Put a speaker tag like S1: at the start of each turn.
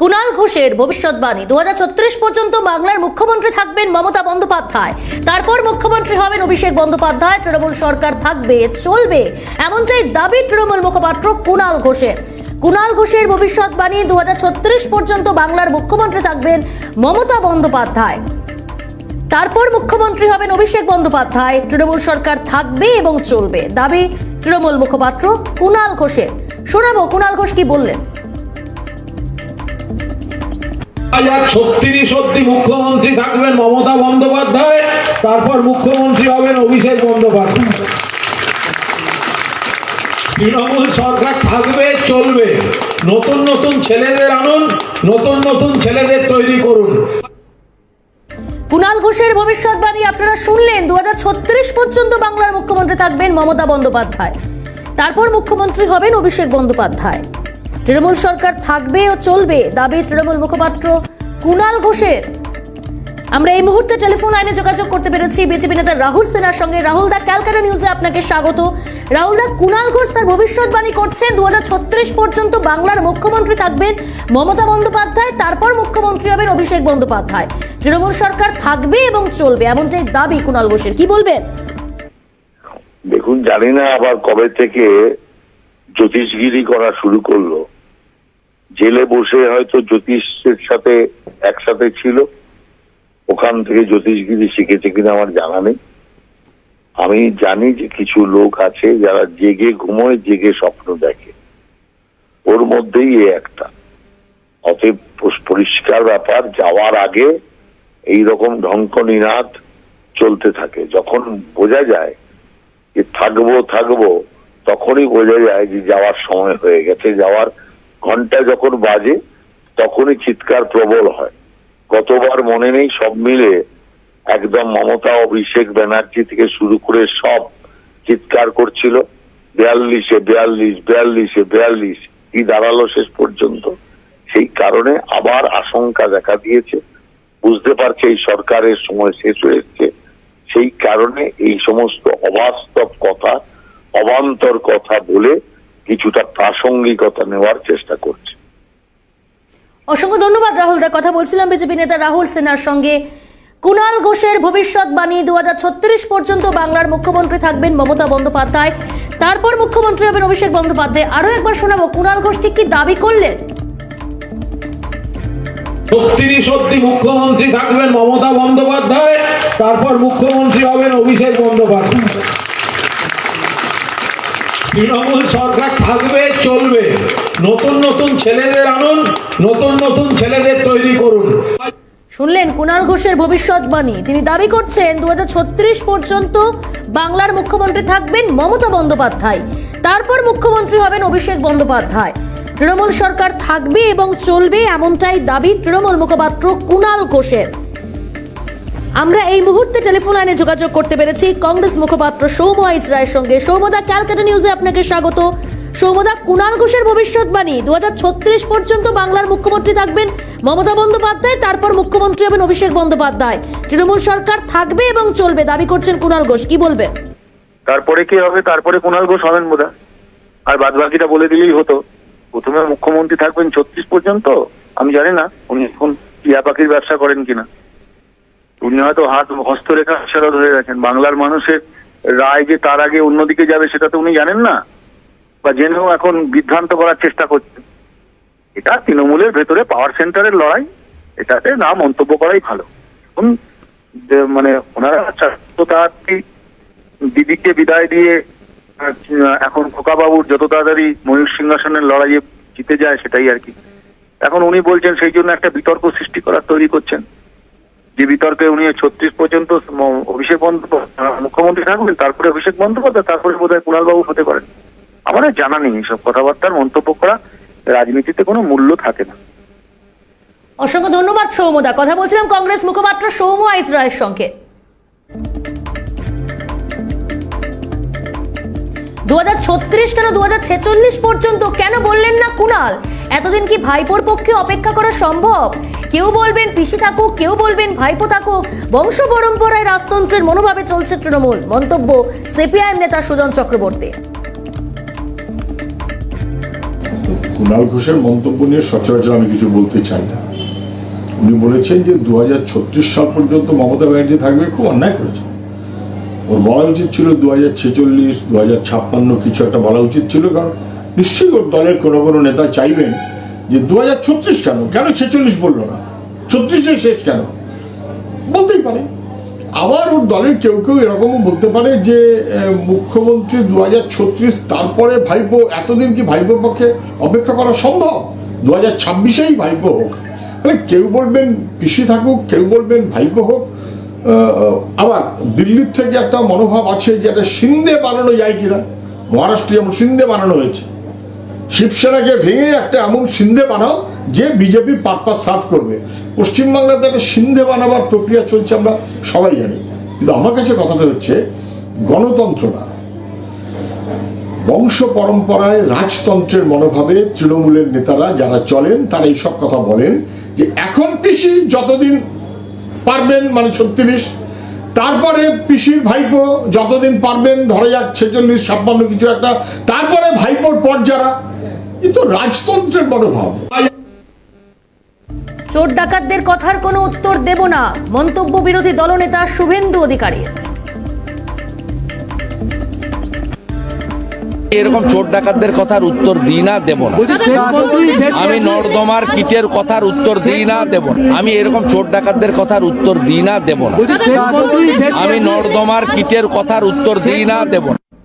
S1: কুণাল ঘোষের ভবিষ্যৎবাণী। দু হাজার ছত্রিশ পর্যন্ত বাংলার মুখ্যমন্ত্রী থাকবেন মমতা বন্দ্যোপাধ্যায়। তারপর মুখ্যমন্ত্রী হবেন অভিষেক বন্দ্যোপাধ্যায়। তৃণমূল সরকার থাকবে, চলবে। এমনটাই দাবি তৃণমূল মুখপাত্র কুণাল ঘোষের। কুণাল ঘোষের ভবিষ্যৎবাণী দু হাজার ছত্রিশ পর্যন্ত বাংলার মুখ্যমন্ত্রী থাকবেন মমতা বন্দ্যোপাধ্যায়। তারপর মুখ্যমন্ত্রী হবেন অভিষেক বন্দ্যোপাধ্যায়। তৃণমূল সরকার থাকবে এবং চলবে। দাবি তৃণমূল মুখপাত্র কুণাল ঘোষের। শোনাবো, কুণাল ঘোষ কি বললেন?
S2: ছত্রিশ অব্দি মুখ্যমন্ত্রী থাকবেন মমতা বন্দ্যোপাধ্যায়, তারপর মুখ্যমন্ত্রী হবেন অভিষেক বন্দ্যোপাধ্যায়। তৃণমূল সরকার থাকবে, চলবে। নতুন নতুন ছেলেদের আনুন, নতুন নতুন ছেলেদের তৈরি করুন।
S1: কুণাল ঘোষের ভবিষ্যৎবাণী আপনারা শুনলেন দু হাজার ছত্রিশ পর্যন্ত বাংলার মুখ্যমন্ত্রী থাকবেন মমতা বন্দ্যোপাধ্যায়। তারপর মুখ্যমন্ত্রী হবেন অভিষেক বন্দ্যোপাধ্যায়। তৃণমূল সরকার থাকবে ও চলবে, দাবি তৃণমূল মুখপাত্র কুণাল ঘোষের। আমরা এই মুহূর্তে টেলিফোন লাইনে যোগাযোগ করতে পেরেছি বিজেপি নেতা রাহুল সেনার সঙ্গে। রাহুল দা, ক্যালকাটা নিউজে আপনাকে স্বাগত। রাহুল দা, কুণাল ঘোষ তার ভবিষ্যৎবাণী করছেন। দু পর্যন্ত বাংলার মুখ্যমন্ত্রী থাকবেন মমতা বন্দ্যোপাধ্যায়, তারপর মুখ্যমন্ত্রী হবেন অভিষেক বন্দ্যোপাধ্যায়। তৃণমূল সরকার থাকবে এবং চলবে, এমনটাই দাবি কুণাল ঘোষের। কি বলবেন?
S3: দেখুন, জানি না আবার কবে থেকে জ্যোতিষগিরি করা শুরু করল। জেলে বসে হয়তো জ্যোতিষের সাথে একসাথে ছিল। ওখান থেকে জ্যোতিষগিরি শিখেছে কিনা আমার জানা নেই। আমি জানি যে কিছু লোক আছে যারা জেগে ঘুমোয়, জেগে স্বপ্ন দেখে। ওর মধ্যেই এ একটা। অতএব পরিষ্কার ব্যাপার, যাওয়ার আগে এই রকম ঢঙ্ক নিনাদ চলতে থাকে। যখন বোঝা যায় যে থাকব থাকব, তখনই বোঝা যায় যে যাওয়ার সময় হয়ে গেছে। যাওয়ার ঘণ্টা যখন বাজে, তখনই চিৎকার প্রবল হয়। গতবার মনে নেই সব মিলে একদম মমতা, অভিষেক ব্যানার্জি থেকে শুরু করে সব চিৎকার করছিল। বিয়াল্লিশে বিয়াল্লিশ বিয়াল্লিশে বিয়াল্লিশ, কি দাঁড়াল শেষ পর্যন্ত। সেই কারণে আবার আশঙ্কা দেখা দিয়েছে। বুঝতে পারছে এই সরকারের সময় শেষ হয়েছে সেই কারণে এই সমস্ত অবাস্তব কথা, অবান্তর কথা বলে কিছুটা প্রাসঙ্গিকতা নেওয়ার চেষ্টা করছে।
S1: অসংখ্য ধন্যবাদ রাহুল দা। কথা বলছিলাম বিজেপি নেতা রাহুল সেনার সঙ্গে। কুণাল ঘোষের ভবিষ্যৎবাণী দু পর্যন্ত বাংলার মুখ্যমন্ত্রী থাকবেন মমতা বন্দ্যোপাধ্যায়। তারপর মুখ্যমন্ত্রী হবেন অভিষেক বন্দ্যোপাধ্যায়। আরও একবার শোনাবো কুণাল ঘোষ ঠিক কি দাবি করলেন?
S2: ছত্রিশ অব্দি মুখ্যমন্ত্রী থাকবেন মমতা বন্দ্যোপাধ্যায় তারপর মুখ্যমন্ত্রী হবেন অভিষেক বন্দ্যোপাধ্যায়। তৃণমূল সরকার থাকবে, চলবে। নতুন নতুন ছেলেদের আনুন, নতুন নতুন ছেলেদের তৈরি করুন।
S1: শুনলেন কুণাল ঘোষের ভবিষ্যৎবাণী তিনি দাবি করছেন দু হাজার ছত্রিশ পর্যন্ত বাংলার মুখ্যমন্ত্রী থাকবেন মমতা বন্দ্যোপাধ্যায়। তারপর মুখ্যমন্ত্রী হবেন অভিষেক বন্দ্যোপাধ্যায়। তৃণমূল সরকার থাকবে এবং চলবে এমনটাই দাবি তৃণমূল মুখপাত্র কুণাল ঘোষের। আমরা এই মুহূর্তে টেলিফোন লাইনে যোগাযোগ করতে পেরেছি কংগ্রেস মুখপাত্র সৌম আইচ রায়ের সঙ্গে। সৌমদা ক্যালকাটা নিউজে আপনাকে স্বাগত। সৌমদা কুণাল ঘোষের ভবিষ্যৎবাণী। দু পর্যন্ত বাংলার মুখ্যমন্ত্রী থাকবেন মমতা বন্দ্যোপাধ্যায়, তারপর মুখ্যমন্ত্রী হবেন অভিষেক বন্দ্যোপাধ্যায়। তৃণমূল সরকার থাকবে এবং চলবে। দাবি করছেন কুণাল ঘোষ। কি বলবে
S4: তারপরে কি হবে? তারপরে কুণাল ঘোষ হবেন বোধ আর বাদ বাকিটা বলে দিলেই হতো। প্রথমে মুখ্যমন্ত্রী থাকবেন ছত্রিশ পর্যন্ত? আমি জানি না। উনি এখন টিয়া পাখির ব্যবসা করেন কিনা। উনি হয়তো হাত হস্তরেখা ইশারা ধরে রাখেন। বাংলার মানুষের রায় যে তার আগে অন্যদিকে যাবে, সেটা তো উনি জানেন না। বা জেনেও এখন বিভ্রান্ত করার চেষ্টা করছেন এটা তৃণমূলের ভেতরে পাওয়ার সেন্টারের লড়াই। এটাতে না মন্তব্য করাই ভালো। মানে ওনারা দিদিকে বিদায় দিয়ে এখন খোকাবাবুর যত তাড়াতাড়ি ময়ূর সিংহাসনের লড়াইয়ে জিতে যায়, সেটাই আর কি। এখন উনি বলছেন সেই জন্য একটা বিতর্ক সৃষ্টি করার তৈরি করছেন। যে বিতর্কে উনি ছত্রিশ পর্যন্ত অভিষেক বন্দ্যোপাধ্যায়, মুখ্যমন্ত্রী থাকবেন, তারপরে অভিষেক বন্দ্যোপাধ্যায়, তারপরে বোধ হয় কুণালবাবু হতে পারেন। আমাদের জানা নেই এইসব কথাবার্তার, মন্তব্য করা রাজনীতিতে কোনো মূল্য থাকে না।
S1: অসংখ্য ধন্যবাদ সৌমদা কথা বলছিলাম কংগ্রেস মুখপাত্র সৌম আইচ রায়ের সঙ্গে। দু কেন দুহাজার ছেচল্লিশ পর্যন্ত কেন বললেন না কুণাল? এতদিন কি ভাইপোর পক্ষে অপেক্ষা করা সম্ভব? কেউ বলবেন পিসি থাকুক কেউ বলবেন ভাইপো থাকুক বংশ পরম্পরায় রাজতন্ত্রের মনোভাবে চলছে তৃণমূল। মন্তব্য সিপিআইএম নেতা সুজন চক্রবর্তী।
S5: কুণাল ঘোষের মন্তব্য নিয়ে সচরাচর আমি কিছু বলতে চাই না। উনি বলেছেন যে দু সাল পর্যন্ত মমতা ব্যানার্জি থাকবে, খুব অন্যায় করেছে। ওর বলা উচিত ছিল দু হাজার ছেচল্লিশ, দু হাজার ছাপ্পান্ন কিছু একটা বলা উচিত ছিল, কারণ নিশ্চয়ই ওর দলের কোনো কোনো নেতা চাইবেন যে দু হাজার ছত্রিশ কেন? কেন ছেচল্লিশ বলল না? ছত্রিশে শেষ কেন? বলতেই পারে। আবার ওর দলের কেউ কেউ এরকমও বলতে পারে যে মুখ্যমন্ত্রী দু হাজার ছত্রিশ, তারপরে ভাইপো, এতদিন কি ভাইপোর পক্ষে অপেক্ষা করা সম্ভব? দু হাজার ছাব্বিশেই ভাইপো হোক। মানে কেউ বলবেন পিসি থাকুক, কেউ বলবেন ভাইপো হোক। আবার দিল্লির থেকে একটা মনোভাব আছে যে একটা সিন্ধে বানানো যায় কিনা? মহারাষ্ট্রে যেমন সিন্ধে বানানো হয়েছে। শিবসেনাকে ভেঙে একটা এমন সিন্ধে বানাও যে বিজেপি পারপাস সার্ভ করবে। পশ্চিমবাংলাতে একটা সিন্ধে বানাবার প্রক্রিয়া চলছে আমরা সবাই জানি। কিন্তু আমার কাছে কথাটা হচ্ছে, গণতন্ত্রটা বংশ পরম্পরায় রাজতন্ত্রের মনোভাবে তৃণমূলের নেতারা যারা চলেন, তারা এইসব কথা বলেন যে এখন পিসি যতদিন পারবেন মানে ছত্রিশ, তারপরে পিসির ভাইপো যতদিন পারবেন, ধরে যাক ছেচল্লিশ, ছাপ্পান্ন কিছু একটা, তারপরে ভাইপোর পর যারা কিন্তু রাজতন্ত্রের মনোভাব।
S1: চোর ডাকাতদের কথার কোনো উত্তর দেব না মন্তব্য বিরোধী দলনেতা শুভেন্দু অধিকারী।
S6: এরকম চোর ডাকাতদের কথার উত্তর দিই না দেব না। আমি নর্দমার কিটের কথার উত্তর দিই না দেব না। আমি এরকম চোর ডাকাতদের কথার উত্তর দিই না দেব না। আমি নর্দমার কিটের কথার উত্তর দিই না দেব না।